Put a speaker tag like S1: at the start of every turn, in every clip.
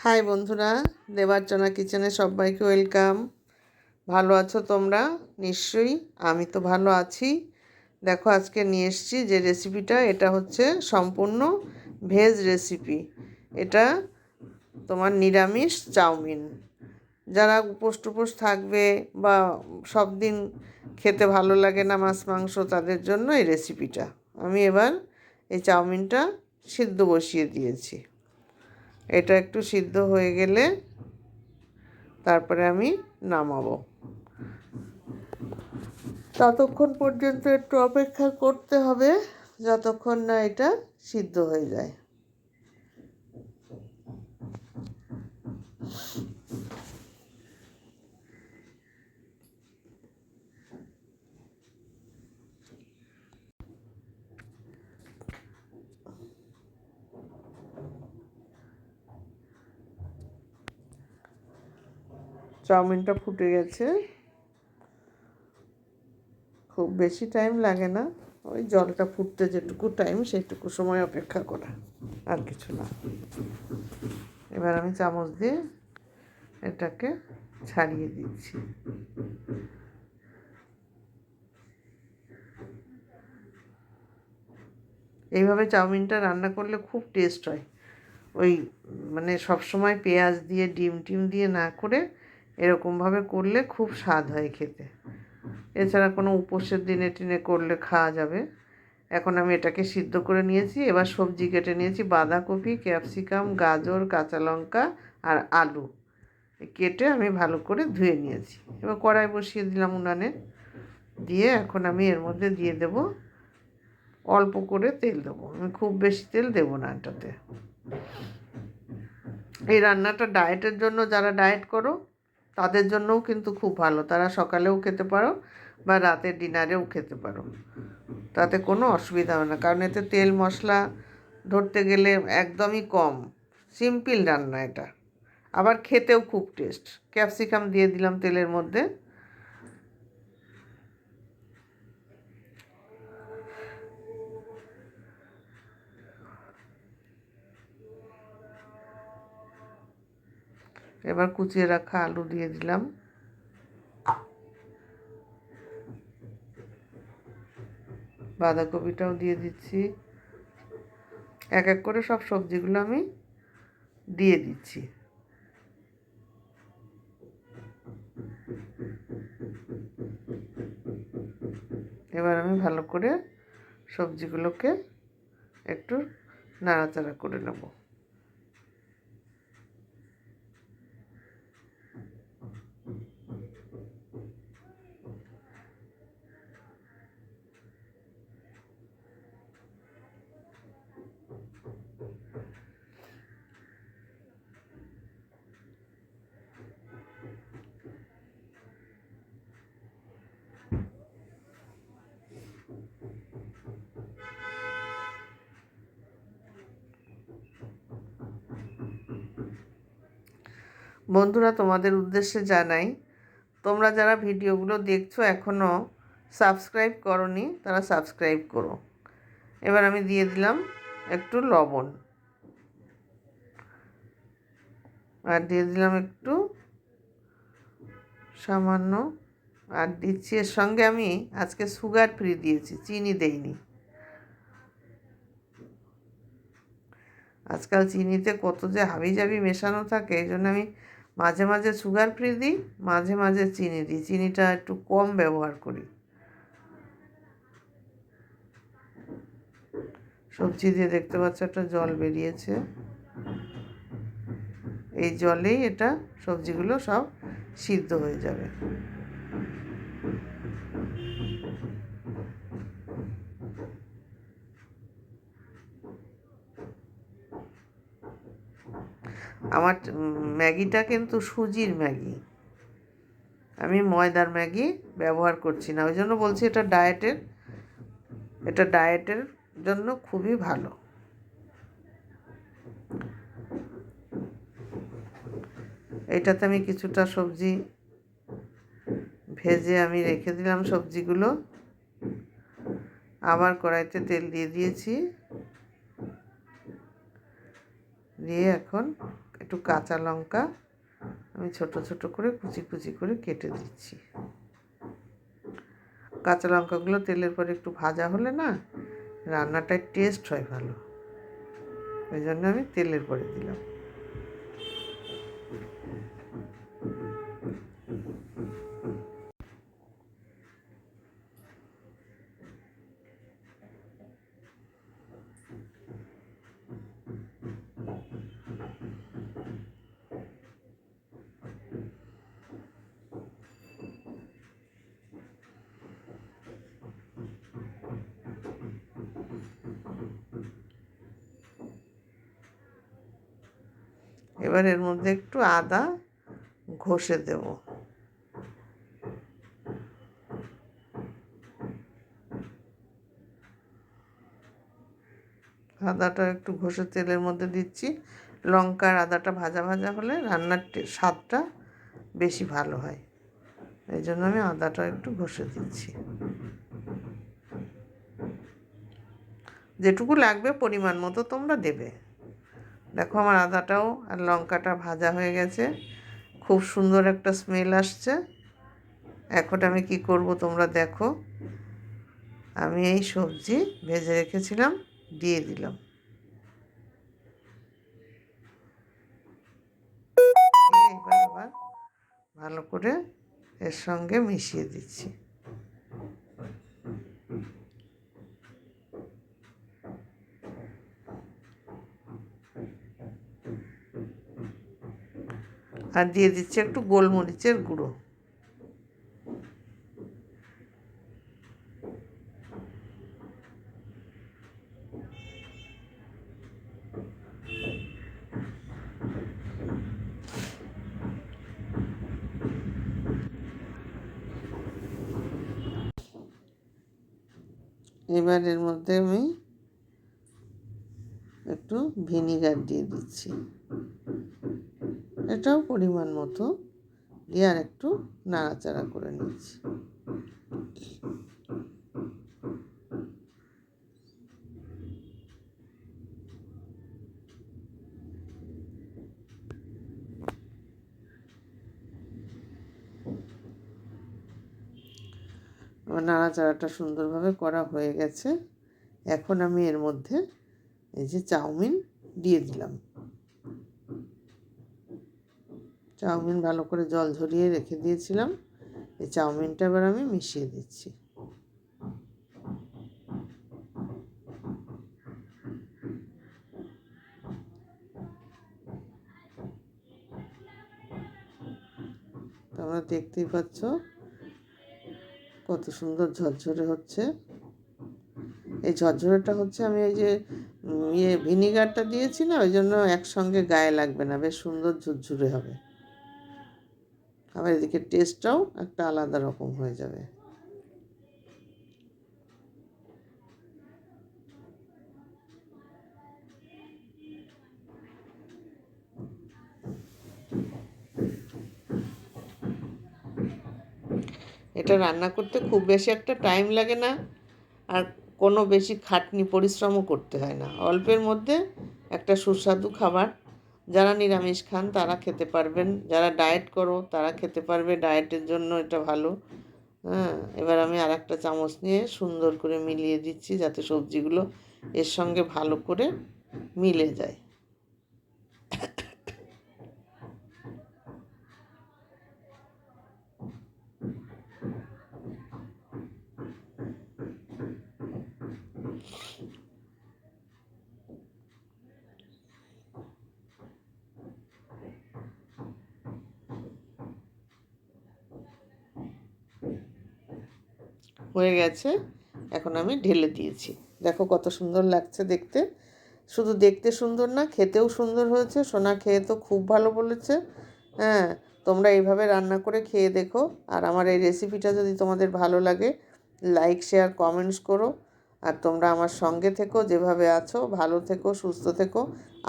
S1: High বন্ধুরা, দেবার্চনা কিচেনে সবাইকে ওয়েলকাম। ভালো আছো তোমরা? নিশ্চয়ই আমি তো ভালো আছি। দেখো, আজকে নিয়ে এসেছি যে রেসিপিটা এটা হচ্ছে সম্পূর্ণ ভেজ রেসিপি এটা তোমার নিরামিষ চাউমিন। যারা উপোস টুপোস থাকবে বা সব দিন খেতে ভালো লাগে না মাছ, মাংস, তাদের জন্য এই রেসিপিটা আমি এবার এই চাউমিনটা সিদ্ধ বসিয়ে দিয়েছি। এটা একটু সিদ্ধ হয়ে গেলে তারপরে আমি নামাবো। ততক্ষণ পর্যন্ত একটু অপেক্ষা করতে হবে যতক্ষণ না এটা সিদ্ধ হয়ে যায়। চাউমিনটা ফুটে গেছে। খুব বেশি টাইম লাগে না। ওই জলটা ফুটতে যেটুকু টাইম সেইটুকু সময় অপেক্ষা করা। আর কিছু না। এবার আমি চামচ দিয়ে এটাকে ছাড়িয়ে দিচ্ছি। এইভাবে চাউমিনটা রান্না করলে খুব টেস্ট হয়। ওই মানে সবসময় পেঁয়াজ দিয়ে, ডিম টিম দিয়ে না করে এরকমভাবে করলে খুব স্বাদ হয় খেতে। এছাড়া কোনো উপোসের দিনে টিনে করলে খাওয়া যাবে। এখন আমি এটাকে সিদ্ধ করে নিয়েছি। এবার সবজি কেটে নিয়েছি বাঁধাকপি, ক্যাপসিকাম, গাজর, কাঁচা লঙ্কা আর আলু। কেটে আমি ভালো করে ধুয়ে নিয়েছি। এবার কড়াই বসিয়ে দিলাম উনানে। দিয়ে এখন আমি এর মধ্যে দিয়ে দেব অল্প করে তেল দেবো। আমি খুব বেশি তেল দেবো না এটাতে। এই রান্নাটা ডায়েটের জন্য যারা ডায়েট করো তাদের জন্যও কিন্তু খুব ভালো। তারা সকালেও খেতে পারো বা রাতের ডিনারেও খেতে পারো। তাতে কোনো অসুবিধা হবে না। কারণ এতে তেল, মশলা ধরতে গেলে একদমই কম। সিম্পল রান্না এটা। আবার খেতেও খুব টেস্ট ক্যাপসিকাম দিয়ে দিলাম তেলের মধ্যে। এবার কুচিয়ে রাখা আলু দিয়ে দিলাম। বাঁধাকপিটাও দিয়ে দিচ্ছি। এক এক করে সব সবজিগুলো আমি দিয়ে দিচ্ছি। এবার আমি ভালো করে সবজিগুলোকে একটু নাড়াচাড়া করে নেব। বন্ধুরা তোমাদের উদ্দেশ্যে জানাই, তোমরা যারা ভিডিওগুলো দেখছ এখনও সাবস্ক্রাইব করনি, তারা সাবস্ক্রাইব করো। এবার আমি দিয়ে দিলাম একটু লবণ। আর দিয়ে দিলাম একটু সামান্য। আর দিচ্ছি এর সঙ্গে আমি আজকে সুগার ফ্রি দিয়েছি, চিনি দেইনি। আজকাল চিনিতে কত যে হাবি জাবি মেশানো থাকে এই জন্য আমি মাঝে মাঝে সুগার ফ্রি দিই, মাঝে মাঝে চিনি দিই। চিনিটা একটু কম ব্যবহার করি। সবজি দিয়ে দেখতে পাচ্ছ একটা জল বেরিয়েছে। এই জলেই এটা সবজিগুলো সব সিদ্ধ হয়ে যাবে। আমার ম্যাগিটা কিন্তু সুজির ম্যাগি। আমি ময়দার ম্যাগি ব্যবহার করছি না, ওই জন্য বলছি এটা ডায়েটের এটা ডায়েটের জন্য খুবই ভালো। এটাতে আমি কিছুটা সবজি ভেজে আমি রেখে দিলাম সবজিগুলো। আবার কড়াইতে তেল দিয়ে দিয়েছি। দিয়ে এখন একটু কাঁচা লঙ্কা আমি ছোট ছোট করে কুচি কুচি করে কেটে দিচ্ছি। কাঁচা লঙ্কাগুলো তেলের পরে একটু ভাজা হলে না রান্নাটায় টেস্ট হয় ভালো। ওই জন্য আমি তেলের পরে দিলাম। এবার এর মধ্যে একটু আদা ঘষে দেব। আদাটা একটু ঘষে তেলের মধ্যে দিচ্ছি। লঙ্কার আদাটা ভাজা ভাজা হলে রান্নার স্বাদটা বেশি ভালো হয়। এই জন্য আমি আদাটা একটু ঘষে দিচ্ছি। যেটুকু লাগবে পরিমাণ মতো তোমরা দেবে। দেখো আমার আদাটাও আর লঙ্কাটা ভাজা হয়ে গেছে। খুব সুন্দর একটা স্মেল আসছে। এখন আমি কি করব তোমরা দেখো। আমি এই সবজি ভেজে রেখেছিলাম, দিয়ে দিলাম। ভালো করে এর সঙ্গে মিশিয়ে দিচ্ছি। আর দিয়ে দিচ্ছি একটু গোলমরিচের গুঁড়ো। এবার এর মধ্যে আমি একটু ভিনিগার দিয়ে দিচ্ছি। এটাও পরিমাণ মতো দিয়ে আর একটু নাড়াচাড়া করে নিচ্ছি। আমার নাড়াচাড়াটা সুন্দরভাবে করা হয়ে গেছে। এখন আমি এর মধ্যে এই যে চাউমিন দিয়ে দিলাম। চাউমিন ভালো করে জল ঝরিয়ে রেখে দিয়েছিলাম। এই চাউমিনটা এবার আমি মিশিয়ে দিচ্ছি। তোমরা দেখতেই পাচ্ছ কত সুন্দর ঝরঝরে হচ্ছে। এই ঝরঝরেটা হচ্ছে আমি এই যে ইয়ে ভিনিগারটা দিয়েছি না, ওই জন্য একসঙ্গে গায়ে লাগবে না, বেশ সুন্দর ঝুরঝুরে হবে। আবার এদিকে টেস্টটাও একটা আলাদা রকম হয়ে যাবে। এটা রান্না করতে খুব বেশি একটা টাইম লাগে না আর কোনো বেশি খাটনি, পরিশ্রমও করতে হয় না। অল্পের মধ্যে একটা সুস্বাদু খাবার যারা নিরামিষ খান, তারা খেতে পারবেন। যারা ডায়েট করো, তারা খেতে পারবে। ডায়েটের জন্য এটা ভালো। হ্যাঁ এবার আমি আর একটা চামচ নিয়ে সুন্দর করে মিলিয়ে দিচ্ছি যাতে সবজিগুলো এর সঙ্গে ভালো করে মিলে যায়। হয়ে গেছে। এখন আমি ঢেলে দিয়েছি। দেখো কত সুন্দর লাগছে দেখতে। শুধু দেখতে সুন্দর না, খেতেও সুন্দর হয়েছে। সোনা খেয়ে তো খুব ভালো বলেছে। হ্যাঁ তোমরা এইভাবে রান্না করে খেয়ে দেখো। আর আমার এই রেসিপিটা যদি তোমাদের ভালো লাগে লাইক শেয়ার কমেন্টস করো। আর তোমরা আমার সঙ্গে থেকো, যেভাবে আছো, ভালো থেকো, সুস্থ থেকো।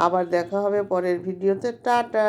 S1: আবার দেখা হবে পরের ভিডিওতে টাটা!